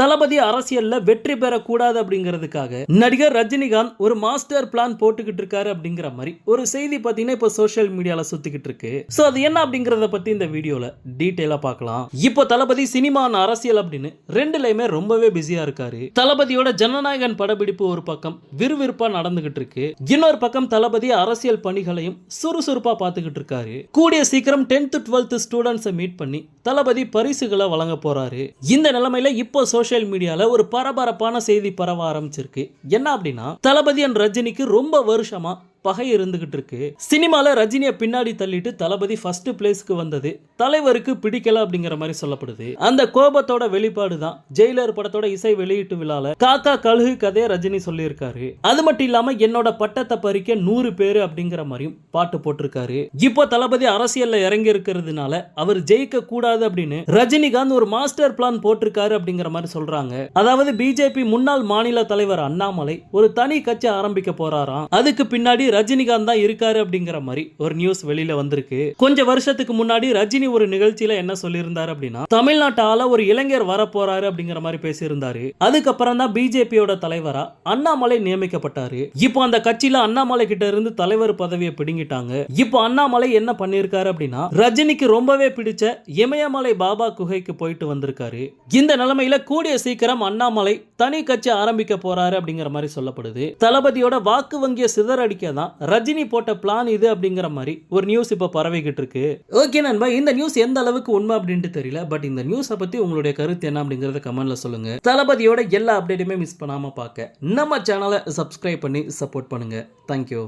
தளபதி அரசியல்ல வெற்றி பெறக்கூடாது அப்படிங்கிறதுக்காக நடிகர் ரஜினிகாந்த் ஒரு மாஸ்டர் பிளான் போட்டுக்கிட்டு இருக்காரு அப்படிங்கிற மாதிரி ஒரு செய்தி பார்த்தீங்கன்னா இப்போ சோஷியல் மீடியால சுத்திக்கிட்டு இருக்கு. ஸோ அது என்ன அப்படிங்கிறத பத்தி இந்த வீடியோல டீட்டெயிலா பார்க்கலாம் இப்போ தளபதி சினிமா அரசியல் அப்படின்னு ரெண்டுலயுமே ரொம்பவே பிஸியா இருக்காரு. தளபதியோட ஜனநாயகன் படப்பிடிப்பு ஒரு பக்கம் விறுவிறுப்பா நடந்துகிட்டு இருக்கு. இன்னொரு பக்கம் தளபதி அரசியல் பணிகளையும் சுறுசுறுப்பா பார்த்துக்கிட்டு இருக்காரு. கூடிய சீக்கிரம் டென்த் டுவெல்த் ஸ்டூடெண்ட்ஸை மீட் பண்ணி தளபதி பரிசுகளை வழங்க போறாரு. இந்த நிலைமையில இப்போ சோஷியல் மீடியால ஒரு பரபரப்பான செய்தி பரவ ஆரம்பிச்சிருக்கு. என்ன அப்படின்னா தளபதி அண்ட் ரஜினிக்கு ரொம்ப வருஷமா பகை இருந்துகிட்டு இருக்கு. சினிமால ரஜினியை பின்னாடி தள்ளிட்டு தளபதி ஃபர்ஸ்ட் பிளேஸ்க்கு வந்தது. தலைவருக்கு பிடிக்கல அப்படிங்கிற மாதிரி சொல்லப்படுது. அந்த கோபத்தோட வெளிப்பாடு தான். ஜெயிலர் படத்தோட இசை வெளியீட்டு விழால காக்கா கழுகு கதையை ரஜினி சொல்லியிருக்காரு. அது மட்டும் இல்லாம என்னோட பட்டத்தை பறிக்க நூறு பேரு அப்படிங்கிற மாதிரியும் பாட்டு போட்டிருக்காரு. இப்போ தளபதி அரசியல்ல இறங்கி இருக்கிறதுனால அவர் ஜெயிக்க கூடாது அப்படின்னு ரஜினிகாந்த் ஒரு மாஸ்டர் பிளான் போட்டிருக்காரு அப்படிங்கிற மாதிரி சொல்றாங்க. அதாவது பிஜேபி முன்னாள் மாநில தலைவர் அண்ணாமலை ஒரு தனி கட்சி ஆரம்பிக்க போறாராம். அதுக்கு பின்னாடி ரஜினிகாந்த் தான் இருக்காரு அப்படிங்கிற மாதிரி ஒரு நியூஸ் வெளியில வந்திருக்கு. கொஞ்ச வருஷத்துக்கு முன்னாடி ரஜினி ஒரு நிகழ்ச்சியில என்ன சொல்லியிருந்தாரு அப்படின்னா தமிழ்நாட்டால ஒரு இளைஞர் வர போறாரு அப்படிங்கிற மாதிரி பேசியிருந்தாரு. அதுக்கப்புறம் தான் பிஜேபியோட தலைவரா அண்ணாமலை நியமிக்கப்பட்டாரு. இப்போ அந்த கட்சியில அண்ணாமலை கிட்ட இருந்து தலைவர் பதவியை பிடுங்கிட்டாங்க. இப்போ அண்ணாமலை என்ன பண்ணியிருக்காரு அப்படின்னா ரஜினிக்கு ரொம்பவே பிடிச்ச இமயமலை பாபா குகைக்கு போயிட்டு வந்திருக்காரு. இந்த நிலைமையில கூடிய சீக்கிரம் அண்ணாமலை தனி கட்சி ஆரம்பிக்க போறாரு அப்படிங்கிற மாதிரி சொல்லப்படுது. தளபதியோட வாக்கு வங்கியை சிதறடிக்க தான் ரஜினி போட்ட பிளான் இது அப்படிங்கிற மாதிரி ஒரு நியூஸ் இப்போ பரவிக்கிட்டு இருக்கு. ஓகே நண்பா இந்த நியூஸ் எந்த அளவுக்கு உண்மை அப்படின்ட்டு தெரியல பட் இந்த நியூஸை பத்தி உங்களுடைய கருத்து என்ன அப்படிங்கறத கமெண்ட்ல சொல்லுங்க. தளபதியோட எல்லா அப்டேட்டுமே மிஸ் பண்ணாம பார்க்க நம்ம சேனலை சப்ஸ்கிரைப் பண்ணி சப்போர்ட் பண்ணுங்க. தேங்க்யூ